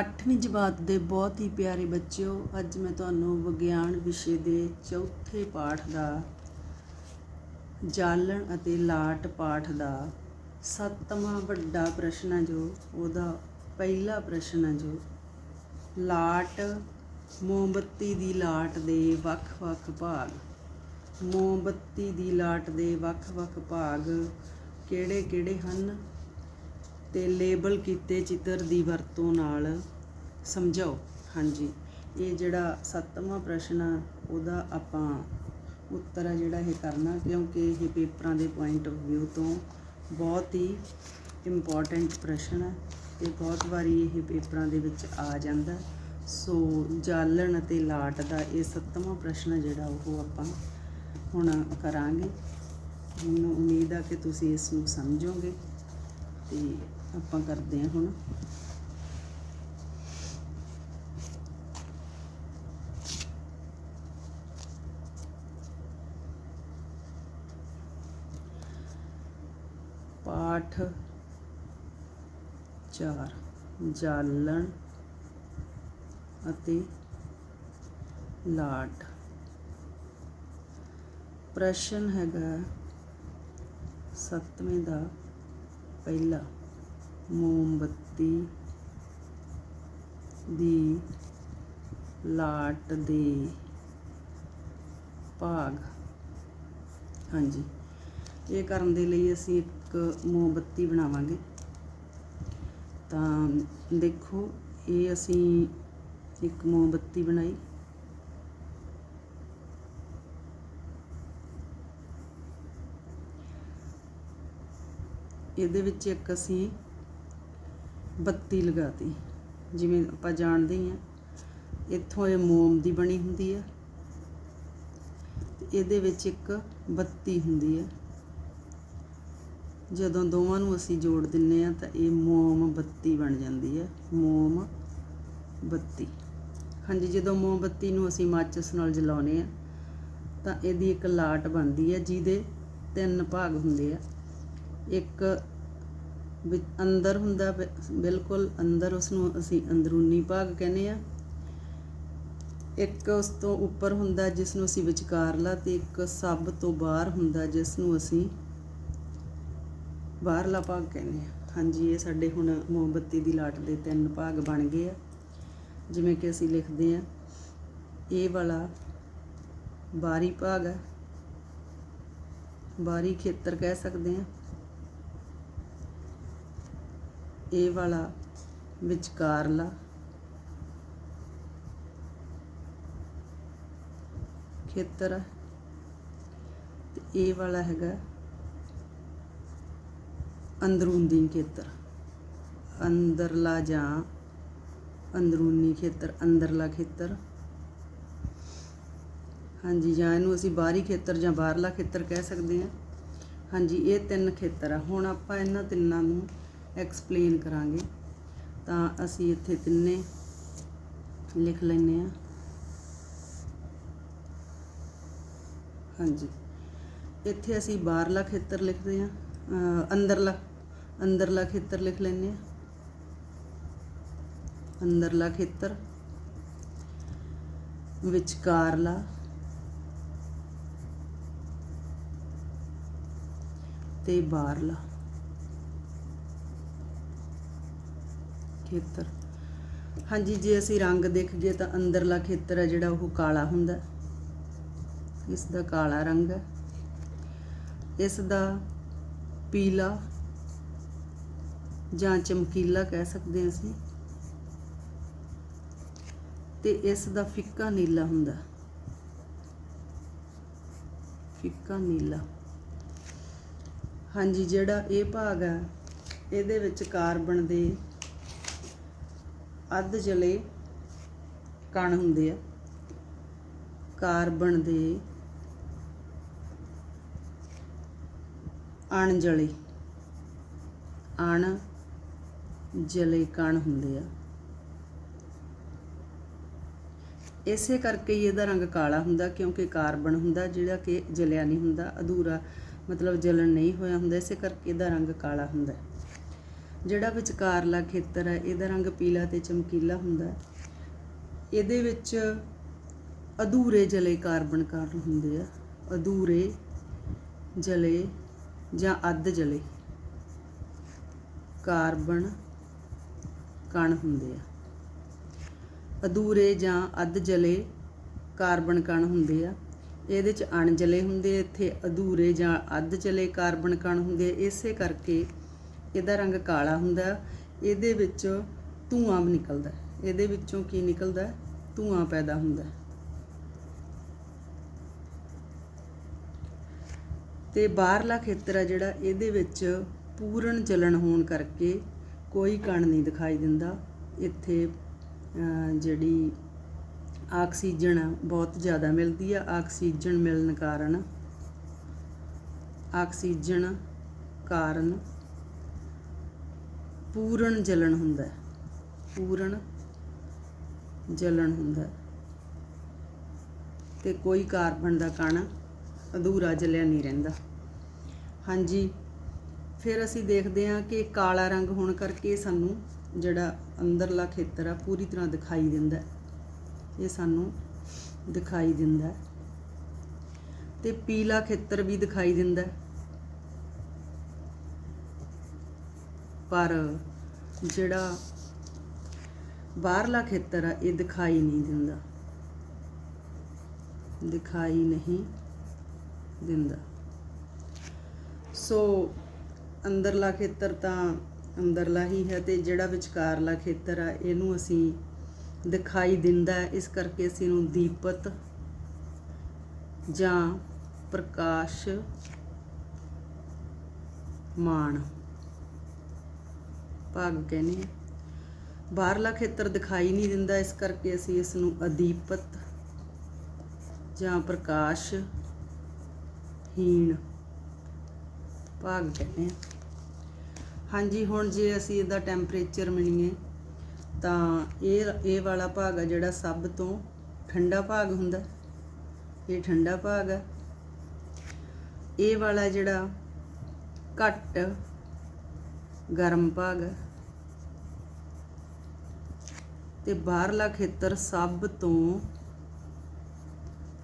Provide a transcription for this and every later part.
ਅੱਠਵੀਂ ਜਮਾਤ ਦੇ ਬਹੁਤ ਹੀ ਪਿਆਰੇ ਬੱਚਿਓ, ਅੱਜ ਮੈਂ ਤੁਹਾਨੂੰ ਵਿਗਿਆਨ ਵਿਸ਼ੇ ਦੇ ਚੌਥੇ ਪਾਠ ਦਾ ਜਾਲਣ ਅਤੇ ਲਾਟ ਪਾਠ ਦਾ ਸੱਤਵਾਂ ਵੱਡਾ ਪ੍ਰਸ਼ਨ ਹੈ ਜੋ, ਉਹਦਾ ਪਹਿਲਾ ਪ੍ਰਸ਼ਨ ਹੈ ਜੋ, ਲਾਟ ਮੋਮਬੱਤੀ ਦੀ ਲਾਟ ਦੇ ਵੱਖ-ਵੱਖ ਭਾਗ, ਮੋਮਬੱਤੀ ਦੀ ਲਾਟ ਦੇ ਵੱਖ-ਵੱਖ ਭਾਗ ਕਿਹੜੇ-ਕਿਹੜੇ ਹਨ? ਅਤੇ ਲੇਬਲ ਕੀਤੇ ਚਿੱਤਰ ਦੀ ਵਰਤੋਂ ਨਾਲ ਸਮਝਾਓ। ਹਾਂਜੀ, ਇਹ ਜਿਹੜਾ ਸੱਤਵਾਂ ਪ੍ਰਸ਼ਨ ਆ, ਉਹਦਾ ਆਪਾਂ ਉੱਤਰ ਆ ਜਿਹੜਾ ਇਹ ਕਰਨਾ, ਕਿਉਂਕਿ ਇਹ ਪੇਪਰਾਂ ਦੇ ਪੁਆਇੰਟ ਆਫ ਵਿਊ ਤੋਂ ਬਹੁਤ ਹੀ ਇੰਪੋਰਟੈਂਟ ਪ੍ਰਸ਼ਨ ਹੈ ਤੇ ਬਹੁਤ ਵਾਰੀ ਇਹ ਪੇਪਰਾਂ ਦੇ ਵਿੱਚ ਆ ਜਾਂਦਾ। ਸੋ ਜਾਲਣ ਅਤੇ ਲਾਟ ਦਾ ਇਹ ਸੱਤਵਾਂ ਪ੍ਰਸ਼ਨ ਜਿਹੜਾ ਉਹ ਆਪਾਂ ਹੁਣ ਕਰਾਂਗੇ। ਮੈਨੂੰ ਉਮੀਦ ਆ ਕਿ ਤੁਸੀਂ ਇਸ ਨੂੰ ਸਮਝੋਗੇ ਤੇ ਆਪਾਂ ਕਰਦੇ ਹਾਂ ਹੁਣ। ਪਾਠ 4 ਜਾਲਣ ਅਤੇ ਲਾਟ। ਪ੍ਰਸ਼ਨ ਹੈਗਾ ਸੱਤਵੇਂ ਦਾ ਪਹਿਲਾ। ਮੋਮਬੱਤੀ ਦੀ ਲਾਟ ਦੇ ਭਾਗ। ਹਾਂਜੀ। ਇਹ ਕਰਨ ਦੇ ਲਈ ਅਸੀਂ ਇੱਕ ਮੋਮਬੱਤੀ ਬਣਾਵਾਂਗੇ। ਤਾਂ ਦੇਖੋ, ਇਹ ਅਸੀਂ ਇੱਕ ਮੋਮਬੱਤੀ ਬਣਾਈ। ਇਹਦੇ ਵਿੱਚ ਇੱਕ ਅਸੀਂ ਬੱਤੀ ਲਗਾਤੀ। ਜਿਵੇਂ ਆਪਾਂ ਜਾਣਦੇ ਹੀ ਆ ਇੱਥੋਂ ਇਹ ਮੋਮ ਦੀ ਬਣੀ ਹੁੰਦੀ ਹੈ ਇਹਦੇ ਵਿੱਚ ਇੱਕ ਬੱਤੀ ਹੁੰਦੀ ਹੈ ਜਦੋਂ ਦੋਵਾਂ ਨੂੰ ਅਸੀਂ ਜੋੜ ਦਿੰਨੇ ਆ, ਤਾਂ ਇਹ ਮੋਮ ਬੱਤੀ ਬਣ ਜਾਂਦੀ ਹੈ ਮੋਮ ਬੱਤੀ। ਹਾਂਜੀ, ਜਦੋਂ ਮੋਮਬੱਤੀ ਨੂੰ ਅਸੀਂ ਮਾਚਿਸ ਨਾਲ ਜਲਾਉਂਦੇ ਆ, ਤਾਂ ਇਹਦੀ ਇੱਕ ਲਾਟ ਬਣਦੀ ਹੈ ਜਿਹਦੇ ਤਿੰਨ ਭਾਗ ਹੁੰਦੇ ਆ। ਇੱਕ ਵਿ ਅੰਦਰ ਹੁੰਦਾ ਬਿ- ਬਿਲਕੁਲ ਅੰਦਰ ਉਸ ਨੂੰ ਅਸੀਂ ਅੰਦਰੂਨੀ ਭਾਗ ਕਹਿੰਦੇ ਆ ਇੱਕ ਉਸ ਤੋਂ ਉੱਪਰ ਹੁੰਦਾ ਜਿਸ ਨੂੰ ਅਸੀਂ ਵਿਚਕਾਰਲਾ ਤੇ ਇੱਕ ਸਭ ਤੋਂ ਬਾਹਰ ਹੁੰਦਾ ਜਿਸ ਨੂੰ ਅਸੀਂ ਬਾਹਰਲਾ ਭਾਗ ਕਹਿੰਦੇ ਆ ਹਾਂਜੀ, ਇਹ ਸਾਡੇ ਹੁਣ ਮੋਮਬੱਤੀ ਦੀ ਲਾਟ ਦੇ ਤਿੰਨ ਭਾਗ ਬਣ ਗਏ ਆ। ਜਿਵੇਂ ਕਿ ਅਸੀਂ ਲਿਖਦੇ ਆ ਇਹ ਵਾਲਾ ਬਾਹਰੀ ਭਾਗ ਹੈ। ਬਾਹਰੀ ਖੇਤਰ ਕਹਿ ਸਕਦੇ ਆ ਇਹ ਵਾਲਾ ਵਿਚਕਾਰਲਾ ਖੇਤਰ ਹੈ ਤੇ ਇਹ ਵਾਲਾ ਹੈਗਾ ਅੰਦਰੂਨੀ ਖੇਤਰ। ਅੰਦਰਲਾ ਜਾਂ ਅੰਦਰੂਨੀ ਖੇਤਰ, ਅੰਦਰਲਾ ਖੇਤਰ। ਹਾਂਜੀ, ਜਾਂ ਇਹਨੂੰ ਅਸੀਂ ਬਾਹਰੀ ਖੇਤਰ ਜਾਂ ਬਾਹਰਲਾ ਖੇਤਰ ਕਹਿ ਸਕਦੇ ਹਾਂ। ਹਾਂਜੀ, ਇਹ ਤਿੰਨ ਖੇਤਰ ਆ। ਹੁਣ ਆਪਾਂ ਇਹਨਾਂ ਤਿੰਨਾਂ ਨੂੰ ਐਕਸਪਲੇਨ ਕਰਾਂਗੇ। ਤਾਂ ਅਸੀਂ ਇੱਥੇ ਤਿੰਨੇ ਲਿਖ ਲੈਨੇ ਆ ਹਾਂਜੀ। ਇੱਥੇ ਅਸੀਂ ਬਾਹਰਲਾ ਖੇਤਰ ਲਿਖਦੇ ਆ ਅੰਦਰਲਾ ਅੰਦਰਲਾ ਖੇਤਰ ਲਿਖ ਲੈਨੇ ਆ ਅੰਦਰਲਾ ਖੇਤਰ, ਵਿਚਕਾਰਲਾ, ਤੇ ਬਾਹਰਲਾ। ਖੇਤਰ। ਹਾਂਜੀ, ਜੇ ਅਸੀਂ ਰੰਗ ਦੇਖੀਏ ਤਾਂ ਅੰਦਰਲਾ ਖੇਤਰ ਹੈ ਜਿਹੜਾ ਉਹ ਕਾਲਾ ਹੁੰਦਾ। ਇਸ ਦਾ ਕਾਲਾ ਰੰਗ ਹੈ। ਇਸ ਦਾ ਪੀਲਾ ਜਾਂ ਚਮਕੀਲਾ ਕਹਿ ਸਕਦੇ ਹਾਂ ਅਸੀਂ। ਤੇ ਇਸ ਦਾ ਫਿੱਕਾ ਨੀਲਾ ਹੁੰਦਾ। ਫਿੱਕਾ ਨੀਲਾ। ਹਾਂਜੀ, ਜਿਹੜਾ ਇਹ ਭਾਗ ਹੈ, ਇਹਦੇ ਵਿੱਚ ਕਾਰਬਨ ਦੇ ਅੱਧ ਜਲੇ ਕਣ ਹੁੰਦੇ ਆ, ਕਾਰਬਨ ਦੇ ਅਣ ਜਲੇ ਅਣ ਜਲੇ ਕਣ ਹੁੰਦੇ ਆ। ਇਸੇ ਕਰਕੇ ਹੀ ਇਹਦਾ ਰੰਗ ਕਾਲਾ ਹੁੰਦਾ, ਕਿਉਂਕਿ ਕਾਰਬਨ ਹੁੰਦਾ, ਜਿਹੜਾ ਕਿ ਜਲਿਆ ਨਹੀਂ ਹੁੰਦਾ, ਅਧੂਰਾ ਮਤਲਬ ਜਲਣ ਨਹੀਂ ਹੋਇਆ ਹੁੰਦਾ, ਇਸੇ ਕਰਕੇ ਇਹਦਾ ਰੰਗ ਕਾਲਾ ਹੁੰਦਾ। ਜਿਹੜਾ ਵਿਚਕਾਰਲਾ ਖੇਤਰ ਹੈ, ਇਹਦਾ ਰੰਗ ਪੀਲਾ ਤੇ ਚਮਕੀਲਾ ਹੁੰਦਾ ਹੈ। ਇਹਦੇ ਵਿੱਚ ਅਧੂਰੇ ਜਲੇ ਕਾਰਬਨ ਕਾਰਨ ਹੁੰਦੇ ਆ। ਅਧੂਰੇ ਜਲੇ ਜਾਂ ਅੱਧ ਜਲੇ ਕਾਰਬਨ ਕਣ ਹੁੰਦੇ ਆ। ਅਧੂਰੇ ਜਾਂ ਅੱਧ ਜਲੇ ਕਾਰਬਨ ਕਣ ਹੁੰਦੇ ਆ। ਇਹਦੇ ਚ ਅਣਜਲੇ ਹੁੰਦੇ ਇੱਥੇ ਅਧੂਰੇ ਜਾਂ ਅੱਧ ਜਲੇ ਕਾਰਬਨ ਕਣ ਹੁੰਦੇ ਇਸੇ ਕਰਕੇ ਇਹਦਾ ਰੰਗ ਕਾਲਾ ਹੁੰਦਾ, ਇਹਦੇ ਵਿੱਚ ਧੂਆਂ ਵੀ ਨਿਕਲਦਾ, ਇਹਦੇ ਵਿੱਚੋਂ ਕੀ ਨਿਕਲਦਾ ਹੈ? ਧੂਆਂ ਪੈਦਾ ਹੁੰਦਾ ਹੈ। ਤੇ ਬਾਹਰਲਾ ਖੇਤਰ ਹੈ ਜਿਹੜਾ, ਇਹਦੇ ਵਿੱਚ ਪੂਰਨ ਜਲਣ ਹੋਣ ਕਰਕੇ ਕੋਈ ਕਣ ਨਹੀਂ ਦਿਖਾਈ ਦਿੰਦਾ ਇੱਥੇ ਜਿਹੜੀ ਆਕਸੀਜਨ ਬਹੁਤ ਜ਼ਿਆਦਾ ਮਿਲਦੀ ਆ ਆਕਸੀਜਨ ਮਿਲਣ ਕਾਰਨ, ਆਕਸੀਜਨ ਕਾਰਨ ਪੂਰਨ ਜਲਣ ਹੁੰਦਾ ਪੂਰਨ ਜਲਣ ਹੁੰਦਾ ਹੈ। ਤੇ ਕੋਈ ਕਾਰਬਨ ਦਾ ਕਣ ਅਧੂਰਾ ਜਲਿਆ ਨਹੀਂ ਰਹਿੰਦਾ ਹਾਂਜੀ, ਫਿਰ ਅਸੀਂ ਦੇਖਦੇ ਹਾਂ ਕਿ ਕਾਲਾ ਰੰਗ ਹੋਣ ਕਰਕੇ ਸਾਨੂੰ ਜਿਹੜਾ ਅੰਦਰਲਾ ਖੇਤਰ ਆ, ਪੂਰੀ ਤਰ੍ਹਾਂ ਦਿਖਾਈ ਦਿੰਦਾ ਇਹ ਸਾਨੂੰ ਦਿਖਾਈ ਦਿੰਦਾ ਹੈ। ਤੇ ਪੀਲਾ ਖੇਤਰ ਵੀ ਦਿਖਾਈ ਦਿੰਦਾ ਪਰ ਜਿਹੜਾ ਬਾਹਰਲਾ ਖੇਤਰ ਆ, ਇਹ ਦਿਖਾਈ ਨਹੀਂ ਦਿੰਦਾ। ਦਿਖਾਈ ਨਹੀਂ ਦਿੰਦਾ। ਸੋ ਅੰਦਰਲਾ ਖੇਤਰ ਤਾਂ ਅੰਦਰਲਾ ਹੀ ਹੈ ਤੇ ਜਿਹੜਾ ਵਿਚਕਾਰਲਾ ਖੇਤਰ ਆ, ਇਹਨੂੰ ਅਸੀਂ ਦਿਖਾਈ ਦਿੰਦਾ ਇਸ ਕਰਕੇ ਅਸੀਂ ਇਹਨੂੰ ਦੀਪਤ ਜਾਂ ਪ੍ਰਕਾਸ਼ ਮਾਨ ਭਾਗ ਕਹਿੰਦੇ ਹਾਂ ਬਾਹਰਲਾ ਖੇਤਰ ਦਿਖਾਈ ਨਹੀਂ ਦਿੰਦਾ, ਇਸ ਕਰਕੇ ਅਸੀਂ ਇਸ ਨੂੰ ਅਦੀਪਤ ਜਾਂ ਪ੍ਰਕਾਸ਼ ਹੀਣ ਭਾਗ ਕਹਿੰਦੇ ਹਾਂ ਹਾਂਜੀ, ਹੁਣ ਜੇ ਅਸੀਂ ਇਹਦਾ ਟੈਂਪਰੇਚਰ ਮਣੀਏ ਤਾਂ ਇਹ ਇਹ ਵਾਲਾ ਭਾਗ ਆ ਜਿਹੜਾ ਸਭ ਤੋਂ ਠੰਡਾ ਭਾਗ ਹੁੰਦਾ। ਇਹ ਠੰਡਾ ਭਾਗ ਹੈ ਇਹ ਵਾਲਾ ਜਿਹੜਾ ਘੱਟ ਗਰਮ ਭਾਗ ਹੈ ਤੇ ਬਾਹਰਲਾ ਖੇਤਰ ਸਭ ਤੋਂ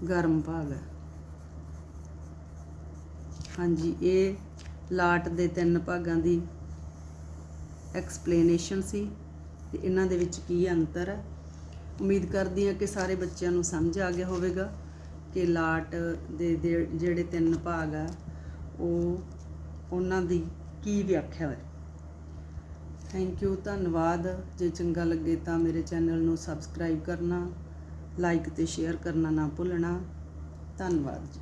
ਗਰਮ ਭਾਗ ਹੈ। ਹਾਂਜੀ, ਇਹ ਲਾਟ ਦੇ ਤਿੰਨ ਭਾਗਾਂ ਦੀ ਐਕਸਪਲੇਨੇਸ਼ਨ ਸੀ ਤੇ ਇਹਨਾਂ ਦੇ ਵਿੱਚ ਕੀ ਅੰਤਰ ਹੈ? ਉਮੀਦ ਕਰਦੀ ਹਾਂ ਕਿ ਸਾਰੇ ਬੱਚਿਆਂ ਨੂੰ ਸਮਝ ਆ ਗਿਆ ਹੋਵੇਗਾ ਕਿ ਲਾਟ ਦੇ ਦੇ ਜਿਹੜੇ ਤਿੰਨ ਭਾਗ ਆ, ਉਹ ਉਹਨਾਂ ਦੀ ਕੀ ਵਿਆਖਿਆ ਹੈ। ਥੈਂਕ ਯੂ ਧੰਨਵਾਦ। ਜੇ ਚੰਗਾ ਲੱਗੇ ਤਾਂ ਮੇਰੇ ਚੈਨਲ ਨੂੰ ਸਬਸਕ੍ਰਾਈਬ ਕਰਨਾ ਲਾਈਕ ਤੇ ਸ਼ੇਅਰ ਕਰਨਾ ਨਾ ਭੁੱਲਣਾ। ਧੰਨਵਾਦ ਜੀ।